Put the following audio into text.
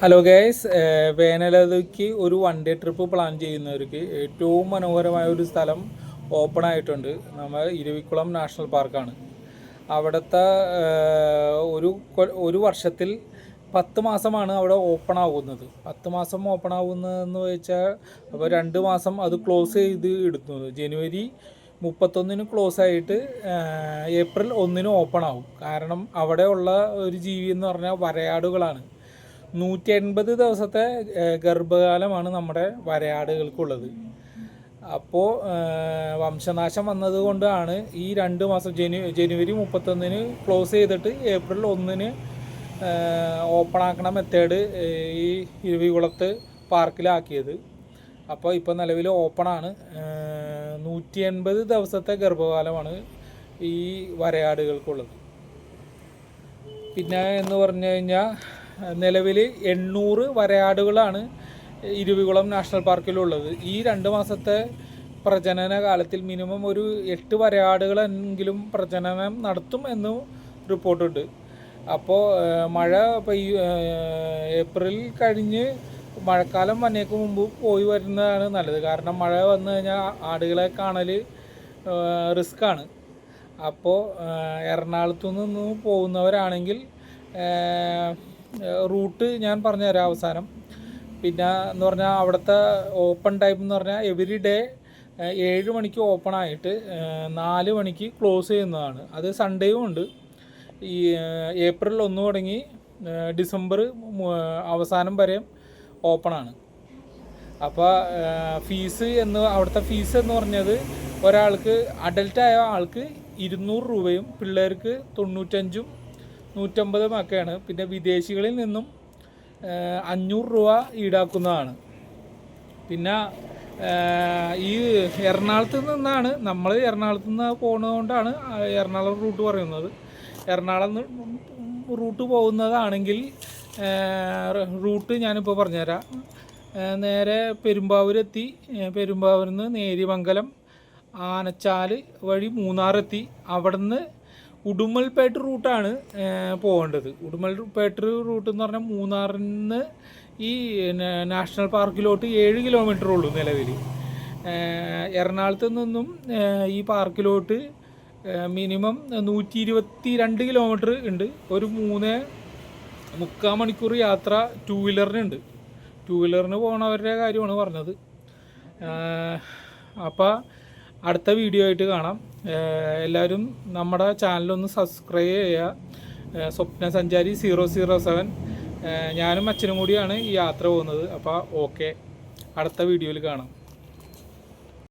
Hello guys വേനലതയ്ക്ക് ഒരു one day trip plan ചെയ്യുന്നവർക്ക് ഏറ്റവും മനോഹരമായ ഒരു സ്ഥലം ഓപ്പൺ ആയിട്ടുണ്ട്. നമ്മൾ ഇരവിക്കുളം നാഷണൽ പാർക്കാണ് അവിടുത്തെ ഒരു ഒരു വർഷത്തിൽ പത്ത് മാസമാണ് അവിടെ ഓപ്പൺ ആകുന്നത് പത്ത് മാസം ഓപ്പൺ ആകുന്നതെന്ന് വെച്ചാൽ അപ്പോൾ രണ്ട് മാസം അത് ക്ലോസ് ചെയ്ത് ഇടുന്നത് ജനുവരി മുപ്പത്തൊന്നിന് ക്ലോസ് ആയിട്ട് ഏപ്രിൽ ഒന്നിന് ഓപ്പൺ ആവും. കാരണം അവിടെയുള്ള ഒരു ജീവി എന്ന് പറഞ്ഞാൽ വരയാടുകളാണ്. നൂറ്റി എൺപത് ദിവസത്തെ ഗർഭകാലമാണ് നമ്മുടെ വരയാടുകൾക്കുള്ളത്. അപ്പോൾ വംശനാശം വന്നതുകൊണ്ടാണ് ഈ രണ്ട് മാസം ജനു ജനുവരി മുപ്പത്തൊന്നിന് ക്ലോസ് ചെയ്തിട്ട് ഏപ്രിൽ ഒന്നിന് ഓപ്പൺ ആക്കണ മെത്തേഡ് ഈ ഇരുവികുളത്ത് പാർക്കിലാക്കിയത്. അപ്പോൾ ഇപ്പോൾ നിലവിൽ ഓപ്പണാണ്. നൂറ്റി എൺപത് ദിവസത്തെ ഗർഭകാലമാണ് ഈ വരയാടുകൾക്കുള്ളത്. പിന്നെ എന്ന് പറഞ്ഞു കഴിഞ്ഞാൽ നിലവിൽ എണ്ണൂറ് വരയാടുകളാണ് ഇരുവികുളം നാഷണൽ പാർക്കിലുള്ളത്. ഈ രണ്ട് മാസത്തെ പ്രജനന കാലത്തിൽ മിനിമം ഒരു എട്ട് വരയാടുകളെങ്കിലും പ്രജനനം നടത്തും എന്നും റിപ്പോർട്ടുണ്ട്. അപ്പോൾ മഴ ഏഹ്, ഏപ്രിൽ കഴിഞ്ഞ് മഴക്കാലം വന്നേക്ക് മുമ്പ് പോയി വരുന്നതാണ് നല്ലത്. കാരണം മഴ വന്നു കഴിഞ്ഞാൽ ആടുകളെ കാണൽ റിസ്ക്കാണ്. അപ്പോൾ എറണാകുളത്തു നിന്ന് പോകുന്നവരാണെങ്കിൽ റൂട്ട് ഞാൻ പറഞ്ഞുതരാം അവസാനം. പിന്നെ എന്ന് പറഞ്ഞാൽ അവിടുത്തെ ഓപ്പൺ ടൈം എന്ന് പറഞ്ഞാൽ എവറി ഡേ ഏഴ് മണിക്ക് ഓപ്പൺ ആയിട്ട് നാല് മണിക്ക് ക്ലോസ് ചെയ്യുന്നതാണ്. അത് സൺഡേയും ഉണ്ട്. ഈ ഏപ്രിൽ ഒന്ന് തുടങ്ങി ഡിസംബർ അവസാനം വരെ ഓപ്പണാണ് അപ്പോൾ ഫീസ് എന്ന് അവിടുത്തെ ഫീസ് എന്ന് പറഞ്ഞത് ഒരാൾക്ക് അഡൽട്ടായ ആൾക്ക് ഇരുന്നൂറ് രൂപയും പിള്ളേർക്ക് തൊണ്ണൂറ്റഞ്ചും നൂറ്റമ്പതും മക്കയാണ്. പിന്നെ വിദേശികളിൽ നിന്നും അഞ്ഞൂറ് രൂപ ഈടാക്കുന്നതാണ്. പിന്നെ ഈ എറണാകുളത്ത് നിന്നാണ് നമ്മൾ എറണാകുളത്ത് നിന്ന് പോകുന്നതുകൊണ്ടാണ് എറണാകുളം റൂട്ട് പറയുന്നത്. എറണാകുളം റൂട്ട് പോകുന്നതാണെങ്കിൽ റൂട്ട് ഞാനിപ്പോൾ പറഞ്ഞുതരാം. നേരെ പെരുമ്പാവൂരെത്തി പെരുമ്പാവൂരിൽ നിന്ന് നേരിമംഗലം ആനച്ചാൽ വഴി മൂന്നാറെത്തി. അവിടുന്ന് ഉടുമൽപേട്ട് റൂട്ടാണ് പോകേണ്ടത്. ഉടുമൽപേട്ട് റൂട്ട് എന്ന് പറഞ്ഞാൽ മൂന്നാറിൽ നിന്ന് ഈ നാഷണൽ പാർക്കിലോട്ട് ഏഴ് കിലോമീറ്റർ ഉള്ളൂ നിലവിൽ. എറണാകുളത്ത് നിന്നും ഈ പാർക്കിലോട്ട് മിനിമം നൂറ്റി ഇരുപത്തി രണ്ട് കിലോമീറ്റർ ഉണ്ട്. ഒരു മൂന്ന് മുക്കാൽ മണിക്കൂർ യാത്ര ടൂ വീലറിനുണ്ട് ടൂ വീലറിന് പോണവരുടെ കാര്യമാണ് പറഞ്ഞത്. അപ്പോൾ അടുത്ത വീഡിയോ ആയിട്ട് കാണാം. എല്ലാവരും നമ്മുടെ ചാനലൊന്ന് സബ്സ്ക്രൈബ് ചെയ്യുക. സ്വപ്ന സഞ്ചാരി സീറോ സീറോ സെവൻ ഞാനും അച്ഛനും കൂടിയാണ് ഈ യാത്ര പോകുന്നത്. അപ്പോൾ ഓക്കെ അടുത്ത വീഡിയോയിൽ കാണാം.